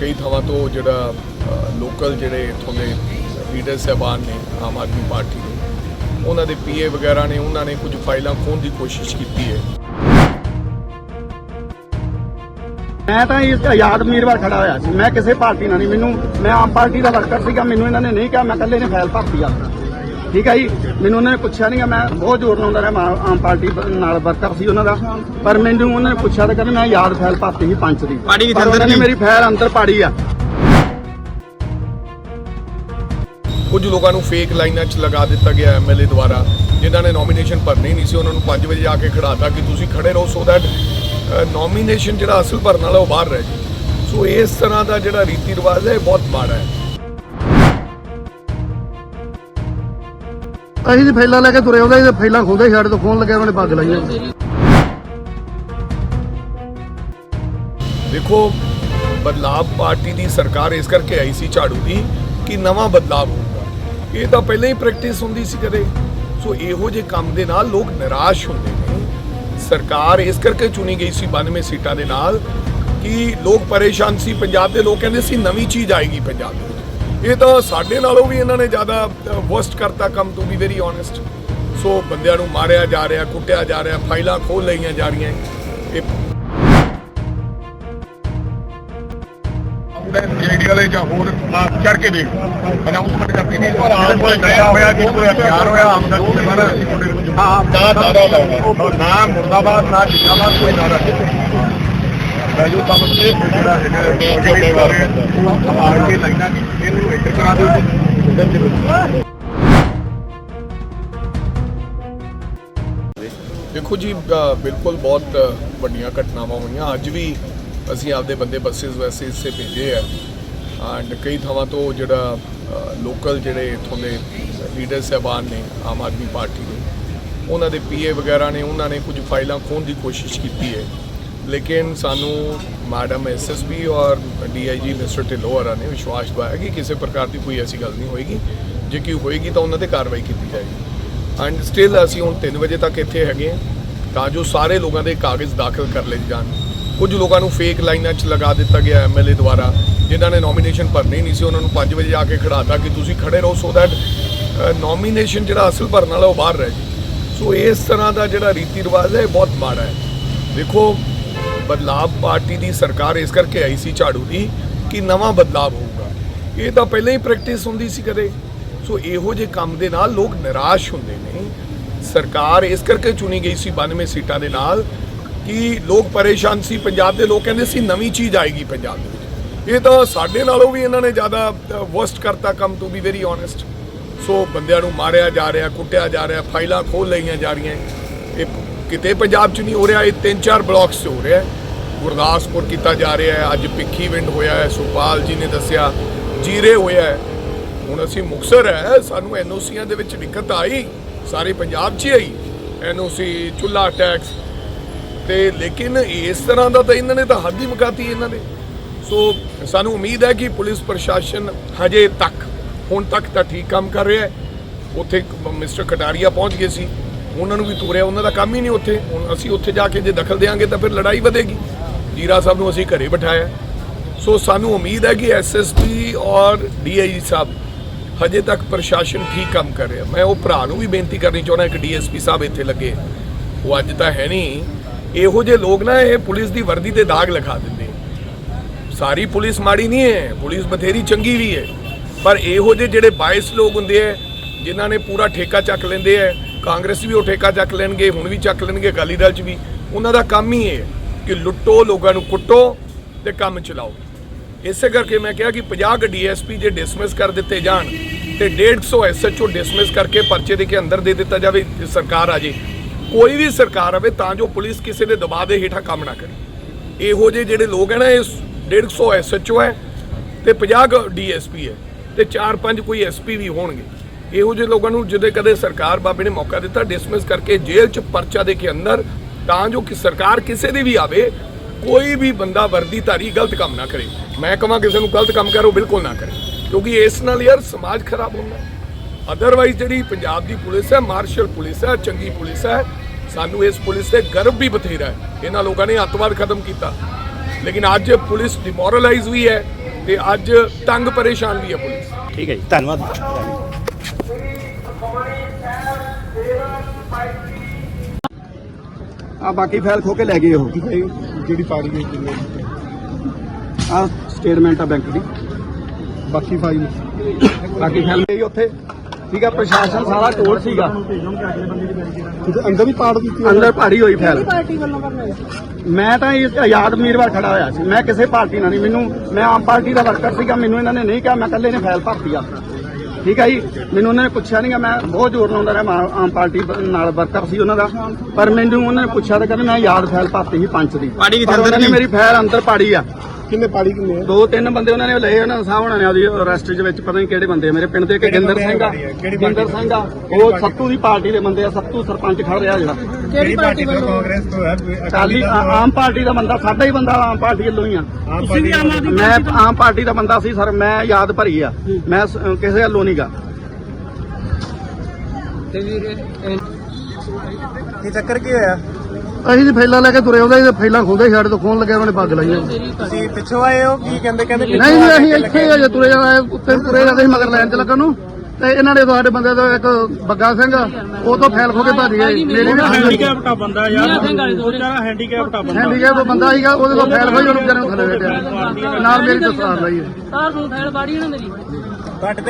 ਕਈ ਥਾਵਾਂ ਤੋਂ ਜਿਹੜਾ ਲੋਕਲ ਜਿਹੜੇ ਇੱਥੋਂ ਦੇ ਲੀਡਰ ਸਾਹਿਬਾਨ ਨੇ, ਆਮ ਆਦਮੀ ਪਾਰਟੀ ਦੇ, ਉਹਨਾਂ ਦੇ ਪੀਏ ਵਗੈਰਾ ਨੇ, ਉਹਨਾਂ ਨੇ ਕੁਝ ਫਾਈਲਾਂ ਖੋਹਣ ਦੀ ਕੋਸ਼ਿਸ਼ ਕੀਤੀ ਹੈ। ਮੈਂ ਤਾਂ ਇਸ ਆਜ਼ਾਦ ਉਮੀਦਵਾਰ ਖੜਾ ਹੋਇਆ ਸੀ। ਮੈਂ ਕਿਸੇ ਪਾਰਟੀ ਨਾਲ ਨਹੀਂ, ਮੈਨੂੰ, ਮੈਂ ਆਮ ਪਾਰਟੀ ਦਾ ਵਰਕਰ ਸੀਗਾ, ਮੈਨੂੰ ਇਹਨਾਂ ਨੇ ਨਹੀਂ ਕਿਹਾ, ਮੈਂ ਇਕੱਲੇ ਨੇ ਫਾਈਲ ਭਰਤੀ ਆਪਣਾ। ਠੀਕ ਹੈ ਜੀ। ਮੈਨੂੰ ਉਹਨਾਂ ਨੇ ਪੁੱਛਿਆ ਨਹੀਂ ਮੈਂ ਬਹੁਤ ਜ਼ੋਰ ਲਾਉਂਦਾ ਰਿਹਾ ਮੈਂ ਆਮ ਪਾਰਟੀ ਨਾਲ ਵਰਕਰ ਸੀ ਉਹਨਾਂ ਦਾ। ਪਰ ਮੈਨੂੰ ਉਹਨਾਂ ਨੇ ਪੁੱਛਿਆ ਤਾਂ ਕਹਿੰਦੇ ਮੈਂ ਆਜ਼ਾਦ ਫਾਈਲ ਭਰਤੀ ਸੀ ਪੰਚ ਦੀ। ਪਾੜੀ ਅੰਦਰ? ਮੇਰੀ ਫਾਈਲ ਅੰਦਰ ਪਾੜੀ ਆ। ਕੁਝ ਲੋਕਾਂ ਨੂੰ ਫੇਕ ਲਾਈਨਾਂ 'ਚ ਲਗਾ ਦਿੱਤਾ ਗਿਆ ਐਮਐਲਏ ਦੁਆਰਾ ਜਿਨ੍ਹਾਂ ਨੇ ਨੋਮੀਨੇਸ਼ਨ ਭਰਨੀ ਨਹੀਂ ਸੀ ਉਹਨਾਂ ਨੂੰ 5 ਵਜੇ ਆ ਕੇ ਖੜਾਤਾ ਕਿ ਤੁਸੀਂ ਖੜੇ ਰਹੋ ਸੋ ਦੈਟ ਨੋਮੀਨੇਸ਼ਨ ਜਿਹੜਾ ਅਸਲ ਭਰਨ ਵਾਲਾ ਉਹ ਬਾਹਰ ਰਹਿ ਜੇ ਸੋ ਇਸ ਤਰ੍ਹਾਂ ਦਾ ਜਿਹੜਾ ਰੀਤੀ ਰਿਵਾਜ ਹੈ ਇਹ ਬਹੁਤ ਮਾੜਾ ਹੈ। ਅਸੀਂ ਜੀ ਫਾਈਲਾਂ ਲੈ ਕੇ ਤੁਰੇ ਆਉਂਦੇ ਸੀ ਫਾਈਲਾਂ ਖੋਲਦੇ ਸਾਡੇ ਤੋਂ ਫੋਨ ਲੱਗਿਆ, ਉਹਨਾਂ ਨੇ ਪੱਗ ਲਾਈਆਂ ਦੇਖੋ, ਬਦਲਾਵ ਪਾਰਟੀ ਦੀ ਸਰਕਾਰ ਇਸ ਕਰਕੇ ਆਈ ਸੀ ਝਾੜੂ ਦੀ ਕਿ ਨਵਾਂ ਬਦਲਾਵ ਹੋਊਗਾ। ਇਹ ਤਾਂ ਪਹਿਲਾਂ ਹੀ ਪ੍ਰੈਕਟਿਸ ਹੁੰਦੀ ਸੀ ਕਦੇ। ਸੋ ਇਹੋ ਜਿਹੇ ਕੰਮ ਦੇ ਨਾਲ ਲੋਕ ਨਿਰਾਸ਼ ਹੁੰਦੇ ਨੇ। ਸਰਕਾਰ ਇਸ ਕਰਕੇ ਚੁਣੀ ਗਈ ਸੀ 92 ਸੀਟਾਂ ਦੇ ਨਾਲ ਕਿ ਲੋਕ ਪਰੇਸ਼ਾਨ ਸੀ। ਪੰਜਾਬ ਦੇ ਲੋਕ ਕਹਿੰਦੇ ਸੀ, ਨਵੀਂ ਚੀਜ਼ ਆਏਗੀ ਪੰਜਾਬ ਦੇ ਵਿੱਚ। ਇਹ ਤਾਂ ਸਾਡੇ ਨਾਲੋਂ ਵੀ ਇਹਨਾਂ ਨੇ ਜ਼ਿਆਦਾ ਵਰਸਟ ਕਰਤਾ ਕੰਮ to be very honest so ਬੰਦਿਆਂ ਨੂੰ ਮਾਰਿਆ ਜਾ ਰਿਹਾ ਕੁੱਟਿਆ ਜਾ ਰਿਹਾ ਫਾਈਲਾਂ ਖੋਲ ਲਈਆਂ ਜਾ ਰਹੀਆਂ ਇਹ ਜਿਹੜੀ ਵਾਲੇ ਜਾਂ ਹੋਰ ਚੜ ਕੇ ਦੇਖ ਅਨਾਉਂਸਮੈਂਟ ਕਰਤੀ ਨਹੀਂ ਪਰ ਆਮ ਕੋਈ ਨਇਆ ਹੋਇਆ ਕਿ ਕੋਈ ਹਥਿਆਰ ਹੋਇਆ ਆਮ ਦਾ ਕੋਈ ਹਾਂ ਨਾ ਨਾਰਾ ਲਾਉਣਾ ਨਾ ਮੁਰਦਾਬਾਦ ਨਾ ਜਿੰਦਾਬਾਦ ਕੋਈ ਨਾਰਾ ਮੈਂ ਜੋ ਕੰਮ ਜਿਹੜਾ ਹੈਗਾ ਉਹ ਆ ਕੇ ਲੱਗਣਾ ਕਿ ਇਹਨੂੰ ਇੰਟਰ ਕਰਾ ਦਿਓ ਦੇਖੋ ਜੀ ਬਿਲਕੁਲ ਬਹੁਤ ਵੱਡੀਆਂ ਘਟਨਾਵਾਂ ਹੋਈਆਂ। ਅੱਜ ਵੀ ਅਸੀਂ ਆਪਦੇ ਬੰਦੇ ਬੱਸਸ ਵੈਸੇ ਇਸੇ ਭੇਜੇ ਆ। ਐਂਡ ਕਈ ਥਾਵਾਂ ਤੋਂ ਜਿਹੜਾ ਲੋਕਲ ਜਿਹੜੇ ਇੱਥੋਂ ਦੇ ਲੀਡਰ ਸਾਹਿਬਾਨ ਨੇ, ਆਮ ਆਦਮੀ ਪਾਰਟੀ ਦੇ, ਉਹਨਾਂ ਦੇ ਪੀਏ ਵਗੈਰਾ ਨੇ, ਉਹਨਾਂ ਨੇ ਕੁਝ ਫਾਈਲਾਂ ਖੋਹਣ ਦੀ ਕੋਸ਼ਿਸ਼ ਕੀਤੀ ਹੈ। ਲੇਕਿਨ ਸਾਨੂੰ ਮੈਡਮ ਐਸਐਸਪੀ ਔਰ ਡੀਆਈਜੀ ਮਿਸਟਰ ਢਿੱਲੋਂ ਹੋਰਾਂ ਨੇ ਵਿਸ਼ਵਾਸ ਦਿਵਾਇਆ ਕਿ ਕਿਸੇ ਪ੍ਰਕਾਰ ਦੀ ਕੋਈ ਐਸੀ ਗੱਲ ਨਹੀਂ ਹੋਏਗੀ। ਜੇ ਕੀ ਹੋਏਗੀ ਤਾਂ ਉਹਨਾਂ ਤੇ ਕਾਰਵਾਈ ਕੀਤੀ ਜਾਏਗੀ। ਐਂਡ ਸਟਿਲ ਅਸੀਂ ਹੁਣ 3 ਵਜੇ ਤੱਕ ਇੱਥੇ ਹੈਗੇ ਹਾਂ। ਤਾਂ ਜੋ ਸਾਰੇ ਲੋਕਾਂ ਦੇ ਕਾਗਜ਼ ਦਾਖਲ ਕਰ ਲਏ ਜਾਣ। ਕੁਝ ਲੋਕਾਂ ਨੂੰ ਫੇਕ ਲਾਈਨਾਂ 'ਚ ਲਗਾ ਦਿੱਤਾ ਗਿਆ ਐਮਐਲਏ ਦੁਆਰਾ, ਜਿਨ੍ਹਾਂ ਨੇ ਨੋਮੀਨੇਸ਼ਨ ਭਰਨੀ ਨਹੀਂ ਸੀ, ਉਹਨਾਂ ਨੂੰ 5 ਵਜੇ ਆ ਕੇ ਖੜਾਤਾ ਕਿ ਤੁਸੀਂ ਖੜੇ ਰਹੋ ਸੋ ਦੈਟ ਨੋਮੀਨੇਸ਼ਨ ਜਿਹੜਾ ਅਸਲ ਭਰਨ ਵਾਲਾ ਉਹ ਬਾਹਰ ਰਹਿ ਜੇ ਸੋ ਇਸ ਤਰ੍ਹਾਂ ਦਾ ਜਿਹੜਾ ਰੀਤੀ ਰਿਵਾਜ ਹੈ, ਇਹ ਬਹੁਤ ਮਾੜਾ ਹੈ। ਦੇਖੋ ਬਦਲਾਵ ਪਾਰਟੀ ਦੀ ਸਰਕਾਰ ਇਸ ਕਰਕੇ ਆਈ ਸੀ ਝਾੜੂ ਦੀ ਕਿ ਨਵਾਂ ਬਦਲਾਵ ਹੋਊਗਾ। ਇਹ ਤਾਂ ਪਹਿਲਾਂ ਹੀ ਪ੍ਰੈਕਟਿਸ ਹੁੰਦੀ ਸੀ ਕਦੇ। ਸੋ ਇਹੋ ਜਿਹੇ ਕੰਮ ਦੇ ਨਾਲ ਲੋਕ ਨਿਰਾਸ਼ ਹੁੰਦੇ ਨੇ। ਸਰਕਾਰ ਇਸ ਕਰਕੇ ਚੁਣੀ ਗਈ ਸੀ 92 ਸੀਟਾਂ ਦੇ ਨਾਲ ਕਿ ਲੋਕ ਪਰੇਸ਼ਾਨ ਸੀ। ਪੰਜਾਬ ਦੇ ਲੋਕ ਕਹਿੰਦੇ ਸੀ ਨਵੀਂ ਚੀਜ਼ ਆਏਗੀ ਪੰਜਾਬ ਦੇ ਵਿੱਚ। ਇਹ ਤਾਂ ਸਾਡੇ ਨਾਲੋਂ ਵੀ ਇਹਨਾਂ ਨੇ ਜ਼ਿਆਦਾ ਵਰਸਟ ਕਰਤਾ ਕੰਮ to be very honest so ਬੰਦਿਆਂ ਨੂੰ ਮਾਰਿਆ ਜਾ ਰਿਹਾ, ਕੁੱਟਿਆ ਜਾ ਰਿਹਾ, ਫਾਈਲਾਂ ਖੋਲ ਲਈਆਂ ਜਾ ਰਹੀਆਂ। ਇਹ ਕਿਤੇ ਪੰਜਾਬ 'ਚ ਨਹੀਂ ਹੋ ਰਿਹਾ, ਇਹ ਤਿੰਨ ਚਾਰ ਬਲਾਕਸ 'ਚ ਹੋ ਰਿਹਾ ਗੁਰਦਾਸਪੁਰ ਕੀਤਾ ਜਾ ਰਿਹਾ ਹੈ, ਅੱਜ ਪਿੱਖੀ ਵਿੰਡ ਹੋਇਆ ਹੈ, ਸੁਪਾਲ ਜੀ ਨੇ ਦੱਸਿਆ, ਜੀਰੇ ਹੋਇਆ ਹੈ। ਹੁਣ ਅਸੀਂ ਮੁਕਸਰ ਹੈ, ਸਾਨੂੰ ਐਨਓਸੀਆਂ ਦੇ ਵਿੱਚ ਦਿੱਕਤ ਆਈ, ਸਾਰੇ ਪੰਜਾਬ 'ਚ ਹੀ ਆਈ, ਐਨਓਸੀ, ਚੁੱਲਾ ਟੈਕਸ, ਤੇ ਲੇਕਿਨ ਇਸ ਤਰ੍ਹਾਂ ਦਾ ਤਾਂ ਇਹਨਾਂ ਨੇ ਤਾਂ ਹੱਦ ਹੀ ਮੁਕਾਤੀ ਇਹਨਾਂ ਨੇ। ਸੋ ਸਾਨੂੰ ਉਮੀਦ ਹੈ ਕਿ ਪੁਲਿਸ ਪ੍ਰਸ਼ਾਸਨ ਹਜੇ ਤੱਕ, ਹੁਣ ਤੱਕ ਤਾਂ ਠੀਕ ਕੰਮ ਕਰ ਰਿਹਾ ਹੈ। ਉੱਥੇ ਮਿਸਟਰ ਕਟਾਰੀਆ ਪਹੁੰਚ ਗਏ ਸੀ। ਉਹਨਾਂ ਨੂੰ ਵੀ ਤੋਰਿਆ, ਉਹਨਾਂ ਦਾ ਕੰਮ ਹੀ ਨਹੀਂ ਉੱਥੇ। ਹੁਣ ਅਸੀਂ ਉੱਥੇ ਜਾ ਕੇ ਜੇ ਦਖਲ ਦੇਾਂਗੇ ਤਾਂ ਫਿਰ ਲੜਾਈ ਵਧੇਗੀ। ਜੀਰਾ ਸਾਹਿਬ ਨੂੰ ਅਸੀਂ ਘਰੇ ਬਿਠਾਇਆ। ਸੋ ਸਾਨੂੰ ਉਮੀਦ ਹੈ ਕਿ ਐਸਐਸਪੀ ਔਰ ਡੀਆਈਜੀ ਸਾਹਿਬ ਹਜੇ ਤੱਕ ਪ੍ਰਸ਼ਾਸਨ ਠੀਕ ਕੰਮ ਕਰ ਰਿਹਾ। ਮੈਂ ਉਹ ਭਰਾ ਨੂੰ ਵੀ ਬੇਨਤੀ ਕਰਨੀ ਚਾਹੁੰਦਾ ਕਿ ਡੀਐਸਪੀ ਸਾਹਿਬ ਇੱਥੇ ਲੱਗੇ। ਉਹ ਅੱਜ ਤਾਂ ਹੈ ਨਹੀਂ। ਇਹੋ ਜਿਹੇ ਲੋਕ ਨਾ, ਇਹ ਪੁਲਿਸ ਦੀ ਵਰਦੀ ਤੇ ਦਾਗ ਲਗਾ ਦਿੰਦੇ ਸਾਰੀ ਪੁਲਿਸ ਮਾੜੀ ਨਹੀਂ ਹੈ, ਪੁਲਿਸ ਬਥੇਰੀ ਚੰਗੀ ਵੀ ਹੈ। ਪਰ ਇਹੋ ਜਿਹੇ ਜਿਹੜੇ ਬਾਇਸ ਲੋਕ ਹੁੰਦੇ ਆ, ਜਿਨ੍ਹਾਂ ਨੇ ਪੂਰਾ ਠੇਕਾ ਚੱਕ ਲੈਂਦੇ ਆ ਕਾਂਗਰਸ ਵੀ ਉਹ ਠੇਕਾ ਚੱਕ ਲੈਣਗੇ, ਹੁਣ ਵੀ ਚੱਕ ਲੈਣਗੇ, ਅਕਾਲੀ ਦਲ 'ਚ ਵੀ। ਉਹਨਾਂ ਦਾ ਕੰਮ ਹੀ ਇਹ ਹੈ ਕਿ ਲੁੱਟੋ, ਲੋਕਾਂ ਨੂੰ ਕੁੱਟੋ ਤੇ ਕੰਮ ਚਲਾਓ। ਇਸੇ ਕਰਕੇ ਮੈਂ ਕਿਹਾ ਕਿ 50 ਡੀਐਸਪੀ ਜੇ ਡਿਸਮਿਸ ਕਰ ਦਿੱਤੇ ਜਾਣ ਤੇ 150 ਐਸਐਚਓ ਡਿਸਮਿਸ ਕਰਕੇ ਪਰਚੇ ਦੇ ਕੇ ਅੰਦਰ ਦੇ ਦਿੱਤਾ ਜਾਵੇ ਸਰਕਾਰ ਆ ਜੇ, ਕੋਈ ਵੀ ਸਰਕਾਰ ਆਵੇ ਤਾਂ ਜੋ ਪੁਲਿਸ ਕਿਸੇ ਦੇ ਦਬਾਅ ਦੇ ਹੇਠਾਂ ਕੰਮ ਨਾ ਕਰੇ। ਇਹੋ ਜਿਹੇ ਜਿਹੜੇ ਲੋਕ ਹੈ ਨਾ, ਇਹ 150 ਐਸਐਚਓ ਹੈ ਤੇ 50 ਡੀਐਸਪੀ ਹੈ ਤੇ 4-5 ਕੋਈ ਐਸਪੀ ਵੀ ਹੋਣਗੇ। ਇਹੋ ਜਿਹੇ ਲੋਕਾਂ ਨੂੰ ਜਿਹਦੇ ਕਦੇ ਸਰਕਾਰ ਬਾਬੇ ਨੇ ਮੌਕਾ ਦਿੱਤਾ ਡਿਸਮਿਸ ਕਰਕੇ ਜੇਲ੍ਹ 'ਚ ਪਰਚਾ ਦੇ ਕੇ ਅੰਦਰ, ਤਾਂ ਜੋ ਕਿ ਸਰਕਾਰ ਕਿਸੇ ਦੀ ਵੀ ਆਵੇ, ਕੋਈ ਵੀ ਬੰਦਾ ਵਰਦੀਧਾਰੀ ਗਲਤ ਕੰਮ ਨਾ ਕਰੇ। ਮੈਂ ਕਹਾਂ ਕਿਸੇ ਨੂੰ ਗਲਤ ਕੰਮ ਕਰੋ, ਬਿਲਕੁਲ ਨਾ ਕਰੇ। ਕਿਉਂਕਿ ਇਸ ਨਾਲ ਯਾਰ ਸਮਾਜ ਖਰਾਬ ਹੁੰਦਾ ਅਦਰਵਾਈਜ਼ ਜਿਹੜੀ ਪੰਜਾਬ ਦੀ ਪੁਲਿਸ ਹੈ ਮਾਰਸ਼ਲ ਪੁਲਿਸ ਹੈ, ਚੰਗੀ ਪੁਲਿਸ ਹੈ, ਸਾਨੂੰ ਇਸ ਪੁਲਿਸ ਤੇ ਗਰਵ ਵੀ ਬਥੇਰਾ ਹੈ। ਇਹਨਾਂ ਲੋਕਾਂ ਨੇ ਅੱਤਵਾਦ ਖਤਮ ਕੀਤਾ। ਲੇਕਿਨ ਅੱਜ ਪੁਲਿਸ ਡਿਮੋਰਲਾਈਜ਼ ਵੀ ਹੈ ਤੇ ਅੱਜ ਤੰਗ ਪਰੇਸ਼ਾਨ ਵੀ ਹੈ ਪੁਲਿਸ। ਠੀਕ ਹੈ ਜੀ, ਧੰਨਵਾਦ। ਆ ਬਾਕੀ ਫਾਈਲ ਖੋ ਕੇ ਲੈ ਗਏ ਉਹ। ਜਿਹੜੀ ਪਾੜੀ ਗਈ ਕਿੰਨੇ? ਆ ਸਟੇਟਮੈਂਟ ਆ ਬੈਂਕ ਦੀ। ਬਾਕੀ ਫਾਈਲ ਬਾਕੀ ਫਾਈਲ ਗਈ ਉੱਥੇ। ਠੀਕ ਆ ਪ੍ਰਸ਼ਾਸਨ ਸਾਰਾ ਟੋਲ ਸੀਗਾ। ਅੰਦਰ ਵੀ ਪਾੜ ਦਿੱਤੀ ਅੰਦਰ ਭਾਰੀ ਹੋਈ ਫਾਈਲ ਮੈਂ ਤਾਂ ਇਸ ਆਜ਼ਾਦ ਉਮੀਦਵਾਰ ਖੜਾ ਹੋਇਆ ਸੀ। ਮੈਂ ਕਿਸੇ ਪਾਰਟੀ ਨਾਲ ਨਹੀਂ। ਮੈਨੂੰ ਮੈਂ ਆਮ ਪਾਰਟੀ ਦਾ ਵਰਕਰ ਸੀਗਾ। ਮੈਨੂੰ ਇਹਨਾਂ ਨੇ ਨਹੀਂ ਕਿਹਾ। ਮੈਂ ਇਕੱਲੇ ਨੇ ਫਾਈਲ ਭਰਤੀ ਆ। ਠੀਕ ਹੈ ਜੀ। ਮੈਨੂੰ ਉਹਨਾਂ ਨੇ ਪੁੱਛਿਆ ਨਹੀਂਗਾ ਮੈਂ ਬਹੁਤ ਜ਼ੋਰ ਲਾਉਂਦਾ ਰਿਹਾ ਮੈਂ ਆਮ ਪਾਰਟੀ ਨਾਲ ਵਰਕਰ ਸੀ ਉਹਨਾਂ ਦਾ। ਪਰ ਮੈਨੂੰ ਉਹਨਾਂ ਨੇ ਪੁੱਛਿਆ ਤਾਂ ਕਹਿੰਦੇ ਮੈਂ ਯਾਦ ਫਾਈਲ ਭਰਤੀ ਸੀ ਪੰਚ ਦੀ। ਪਰ ਉਹਨਾਂ ਅੰਦਰ ਦੀ? ਮੇਰੀ ਫਾਈਲ ਅੰਦਰ ਪਾੜੀ ਆ। ਕਿੰਨੇ ਪਾੜੀ ਕਿੰਨੇ ਦੋ ਤਿੰਨ ਬੰਦੇ ਉਹਨਾਂ ਨੇ ਲਏ ਉਹਨਾਂ ਸਾਹ ਹੋਣਾ ਨੇ ਉਹਦੀ ਅਰੈਸਟ ਦੇ ਵਿੱਚ ਪਤਾ ਨਹੀਂ ਕਿਹੜੇ ਬੰਦੇ ਆ ਮੇਰੇ ਪਿੰਡ ਦੇ ਇੱਕ ਗਿੰਦਰ ਸਿੰਘ ਆ। ਗਿੰਦਰ ਸਿੰਘ ਆ। ਉਹ ਸੱਤੂ ਦੀ ਪਾਰਟੀ ਦੇ ਬੰਦੇ ਆ ਸੱਤੂ ਸਰਪੰਚ ਖੜ ਰਿਹਾ ਜਿਹੜਾ। ਕਿਹੜੀ ਪਾਰਟੀ ਵੱਲੋਂ? ਕਾਂਗਰਸ ਤੋਂ ਹੈ? ਅਕਾਲੀ ਆਮ ਪਾਰਟੀ ਦਾ ਬੰਦਾ ਸਾਡਾ ਹੀ ਬੰਦਾ ਆਮ ਪਾਰਟੀ ਵੱਲੋਂ ਹੀ ਆ। ਤੁਸੀਂ ਵੀ ਆਮ ਆਦਮੀ ਮੈਂ ਆਮ ਪਾਰਟੀ ਦਾ ਬੰਦਾ ਸੀ ਸਰ ਮੈਂ ਯਾਦ ਭਰੀ ਆ। ਮੈਂ ਕਿਸੇ ਵੱਲੋਂ ਨਹੀਂਗਾ ਤੇ ਵੀਰੇ ਕੀ ਚੱਕਰ ਕੀ ਹੋਇਆ? ਅਸੀਂ ਜੀ ਫੈਲਾ ਲੈ ਕੇ ਤੁਰੇ ਆਉਂਦੇ ਸੀ ਫੈਲਾ ਖੁੱਲਦੇ ਸਾਡੇ ਤੋਂ ਖੋਣ ਲੱਗਿਆ ਉਹਨਾਂ ਨੇ ਪੱਗ ਲਾਈ ਤੁਸੀਂ ਪਿੱਛੋਂ ਆਏ ਹੋ? ਕੀ ਕਹਿੰਦੇ ਕਹਿੰਦੇ ਨਹੀਂ ਜੀ ਅਸੀਂ ਇੱਥੇ ਹੀ ਅਜੇ ਤੁਰੇ ਜਾਣਾ ਉੱਤੇ ਤੁਰੇ ਜਾਂਦੇ ਸੀ ਮਗਰ ਲਾਈਨ ਚ ਲੱਗਣ ਨੂੰ। ਤੇ ਇਹਨਾਂ ਨੇ ਸਾਡੇ ਬੰਦੇ ਦਾ ਇੱਕ ਬੱਗਾ ਸਿੰਘ ਉਹ ਤੋਂ ਫੈਲ ਖੋ ਕੇ ਭੱਜ ਗਏ ਮੇਰੀ ਵੀ ਹੈਂਡੀਕੈਪਟਾ ਬੰਦਾ ਯਾਰ। ਉਹ ਵਿਚਾਰਾ ਹੈਂਡੀਕੈਪਟਾ ਬੰਦਾ। ਹੈਂਡੀਕੈਪ ਬੰਦਾ ਸੀਗਾ ਉਹਦੇ ਤੋਂ ਫੈਲ ਖੋਈ ਉਹਨੂੰ ਵਿਚਾਰੇ ਨੂੰ ਥੱਲੇ ਬੈਠਿਆ ਨਾਲ ਮੇਰੀ ਦਸਤਾਰ ਲਈ ਹੈ ਤਾਰ ਨੂੰ ਫੈਲ ਬਾੜੀ ਨਾ ਮੇਰੀ। ਤੁਹਾਡੇ ਤੇ